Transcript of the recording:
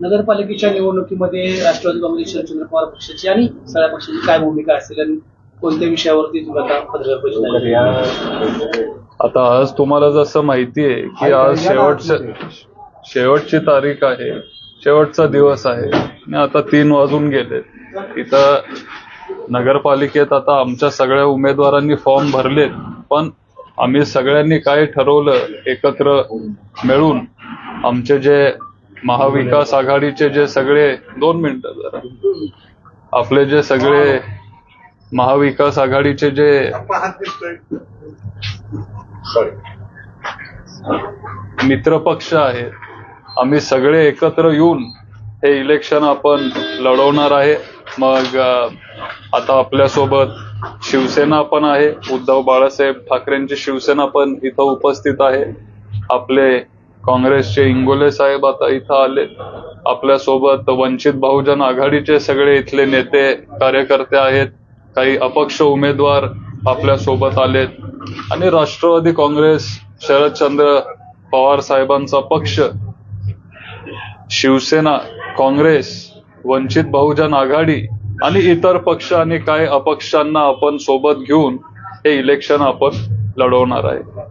नगरपालिकेच्या निवडणुकीमध्ये राष्ट्रवादी काँग्रेस शरदचंद्र पवार पक्षाची आणि सगळ्या पक्षाची काय भूमिका असेल आणि कोणत्या विषयावरती तुम्ही आता पत्रकार परिषद? आता आज तुम्हाला जसं माहिती आहे की आज शेवटचं शेवटची तारीख आहे शेवटचा दिवस आहे आणि आता तीन वाजून गेले इथं नगरपालिकेत आता आमच्या सगळ्या उमेदवारांनी फॉर्म भरलेत पण आम्ही सगळ्यांनी काय ठरवलं एकत्र मिळून आमचे जे महाविकास आघाडीचे जे सगळे दोन मिनिटं जरा. आपले जे सगळे महाविकास आघाडीचे जे मित्र पक्ष आहेत. आम्ही सगळे एकत्र येऊन हे इलेक्शन आपण लढवणार आहे. मग आता आपल्यासोबत शिवसेना पण आहे. उद्धव बाळासाहेब ठाकरेंची शिवसेना पण इथं उपस्थित आहे. आपले काँग्रेसचे इंगोले साहेब आता इथं आले. आपल्यासोबत वंचित बहुजन आघाडीचे सगळे इथले नेते कार्यकर्ते आहेत. काही अपक्ष उमेदवार आपल्यासोबत आलेत. आणि राष्ट्रवादी काँग्रेस शरदचंद्र पवार साहेबांचा पक्ष. शिवसेना काँग्रेस वंचित बहुजन आघाडी आणि इतर पक्ष आणि काही अपक्षांना आपण सोबत घेऊन हे इलेक्शन आपण लढवणार आहे.